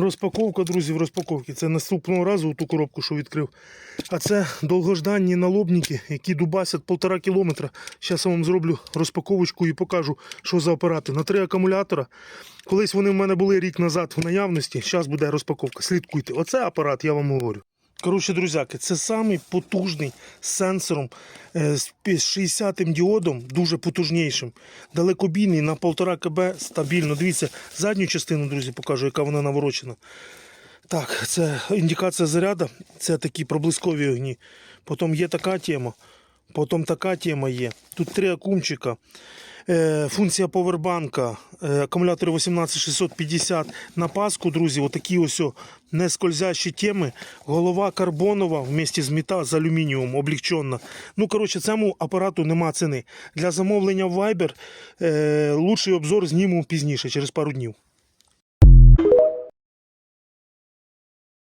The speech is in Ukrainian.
Розпаковка, друзі, в розпаковці. Це наступного разу ту коробку, що відкрив. А це довгожданні налобники, які дубасять полтора кілометра. Зараз я вам зроблю розпаковочку і покажу, що за апарати. На три акумулятора. Колись вони в мене були рік назад в наявності. Зараз буде розпаковка. Слідкуйте. Оце апарат, я вам говорю. Коротше, друзяки, це самий потужний сенсором е, з з 60-м діодом, дуже потужнішим. Далекобійний на 1,5 кБ стабільно. Дивіться, задню частину, друзі, покажу, яка вона наворочена. Так, це індикація заряду, це такі проблискові огні. Потім є така тема, потім така тема є. Тут три акумчика. Е, функція повербанка, е, акумулятори 18650 на паску, друзі, отакі ось нескользящі не скользящі теми. Голова карбонова вместе з мета з алюмінієм облікчена. Ну, коротше, цьому апарату нема ціни. Для замовлення в Viber е, лучший обзор зніму пізніше, через пару днів.